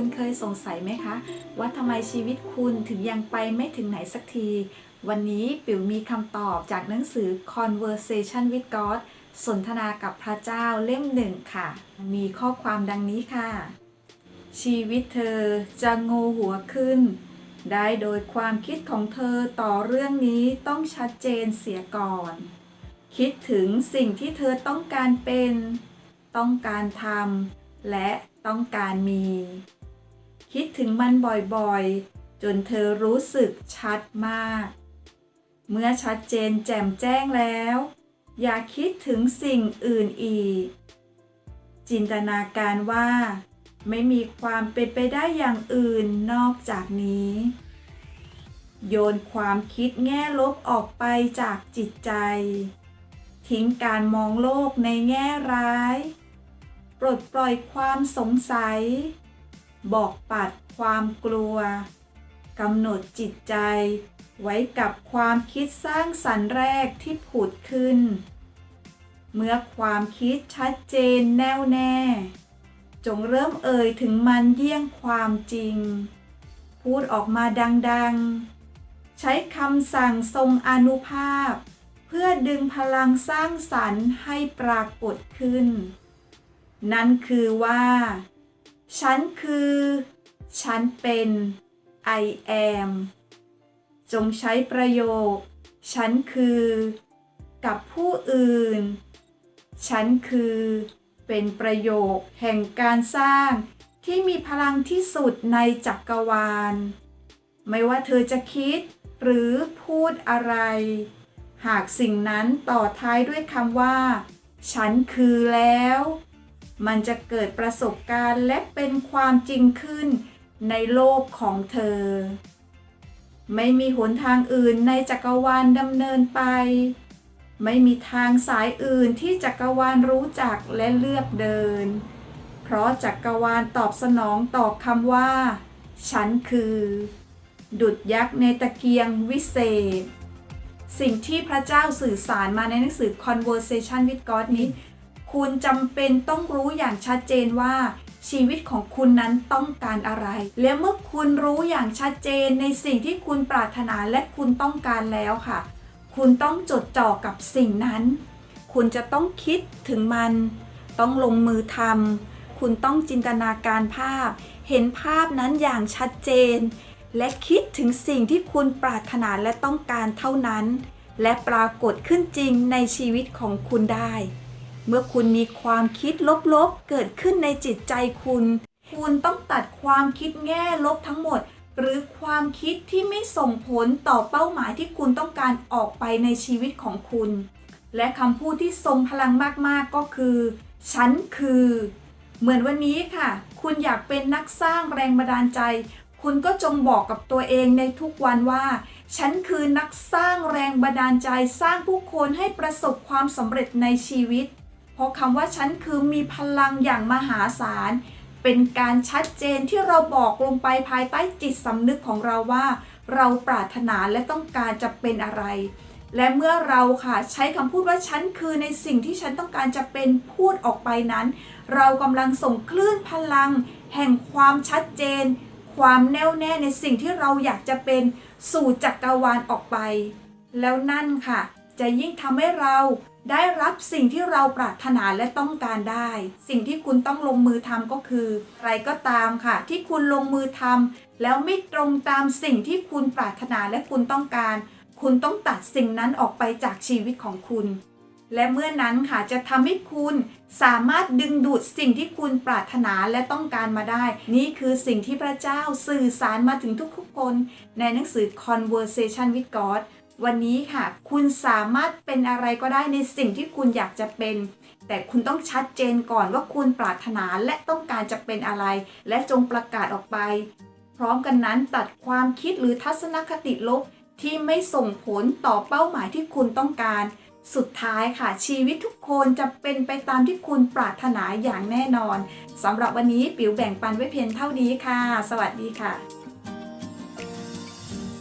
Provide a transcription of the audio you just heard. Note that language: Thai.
คุณเคยสงสัยไหมคะ ว่าทำไมชีวิตคุณถึงยังไปไม่ถึงไหนสักที วันนี้ปิ๋วมีคำตอบจากหนังสือ Conversation with God สนทนากับพระเจ้าเล่มหนึ่งค่ะ มีข้อความดังนี้ค่ะ ชีวิตเธอจะโงหัวขึ้น ได้โดยความคิดของเธอต่อเรื่องนี้ต้องชัดเจนเสียก่อน คิดถึงสิ่งที่เธอต้องการเป็น ต้องการทำและต้องการมี คิดถึงมันบ่อยๆ จนเธอรู้สึกชัดมาก เมื่อชัดเจนแจ่มแจ้งแล้ว อย่าคิดถึงสิ่งอื่นอีก จินตนาการว่า ไม่มีความเป็นไปได้อย่างอื่นนอกจากนี้ โยนความคิดแง่ลบออกไปจากจิตใจ ทิ้งการมองโลกในแง่ร้าย ปลดปล่อยความสงสัย บอกปัดความกลัวกำหนดจิตใจ ไว้กับความคิดสร้างสรรค์แรกที่ผุดขึ้น เมื่อความคิดชัดเจนแน่วแน่ จงเริ่มเอ่ยถึงมันเยี่ยงความจริง พูดออกมาดังๆ ใช้คำสั่งทรงอนุภาพ เพื่อดึงพลังสร้างสรรค์ให้ปรากฏขึ้น นั่นคือว่า ฉันคือ ฉันเป็น I am จงใช้ประโยค ฉันคือ กับผู้อื่น ฉันคือ เป็นประโยคแห่งการสร้างที่มีพลังที่สุดในจักรวาล ไม่ว่าเธอจะคิดหรือพูดอะไร หากสิ่งนั้นต่อท้ายด้วยคำว่า ฉันคือแล้ว มันจะเกิดประสบการณ์และเป็นความจริงขึ้นในโลกของเธอ ไม่มีหนทางอื่นในจักรวาลดำเนินไป ไม่มีทางสายอื่นที่จักรวาลรู้จักและเลือกเดิน เพราะจักรวาลตอบสนองต่อคำว่า ฉันคือ ดุดยักษ์ในตะเกียงวิเศษ สิ่งที่พระเจ้าสื่อสารมาในหนังสือ Conversation with God นี้ คุณจำเป็นต้องรู้อย่างชัดเจนว่า ชีวิตของคุณนั้นต้องการอะไร และเมื่อคุณรู้อย่างชัดเจนในสิ่งที่คุณปรารถนาและคุณต้องการแล้วค่ะ คุณต้องจดจ่อกับสิ่งนั้น คุณจะต้องคิดถึงมัน ต้องลงมือทำคุณต้องจินตนาการภาพ เห็นภาพนั้นอย่างชัดเจน และคิดถึงสิ่งที่คุณปรารถนาและต้องการเท่านั้น และปรากฏขึ้นจริงในชีวิตของคุณได้ เมื่อคุณมีความคิดลบๆ เกิดขึ้นในจิตใจคุณ คุณต้องตัดความคิดแง่ลบทั้งหมด หรือความคิดที่ไม่ส่งผลต่อเป้าหมายที่คุณต้องการออกไปในชีวิตของคุณ และคำพูดที่ทรงพลังมากๆก็คือ ฉันคือ เหมือนวันนี้ค่ะ คุณอยากเป็นนักสร้างแรงบันดาลใจ คุณก็จงบอกกับตัวเองในทุกวันว่า ฉันคือนักสร้างแรงบันดาลใจ สร้างผู้คนให้ประสบความสำเร็จในชีวิต เพราะคำว่าฉันคือมีพลังอย่างมหาศาล เป็นการชัดเจนที่เราบอกลงไปภายใต้จิตสำนึกของเราว่า เราปรารถนาและต้องการจะเป็นอะไร และเมื่อเราค่ะใช้คำพูดว่าฉันคือในสิ่งที่ฉันต้องการจะเป็นพูดออกไปนั้น เรากำลังส่งคลื่นพลัง แห่งความชัดเจน ความแน่วแน่ในสิ่งที่เราอยากจะเป็นสู่จักรวาลออกไป แล้วนั่นค่ะ จะยิ่งทำให้เรา ได้รับสิ่งที่เราปรารถนาและต้องการได้ สิ่งที่คุณต้องลงมือทำก็คือ อะไรก็ตามค่ะ ที่คุณลงมือทำแล้วไม่ตรงตามสิ่งที่คุณปรารถนาและคุณต้องการ คุณต้องตัดสิ่งนั้นออกไปจากชีวิตของคุณ และเมื่อนั้นค่ะจะทำให้คุณสามารถดึงดูดสิ่งที่คุณปรารถนาและต้องการมาได้ นี่คือสิ่งที่พระเจ้าสื่อสารมาถึงทุกๆคน ในหนังสือ Conversation with God วันนี้ค่ะ คุณสามารถเป็นอะไรก็ได้ในสิ่งที่คุณอยากจะเป็น แต่คุณต้องชัดเจนก่อนว่าคุณปรารถนาและต้องการจะเป็นอะไร และจงประกาศออกไป พร้อมกันนั้นตัดความคิดหรือทัศนคติลบที่ไม่ส่งผลต่อเป้าหมายที่คุณต้องการ สุดท้ายค่ะชีวิตทุกคนจะเป็นไปตามที่คุณปรารถนาอย่างแน่นอนสำหรับวันนี้ปิ๋วแบ่งปันไว้เพียงเท่านี้ค่ะ สวัสดีค่ะ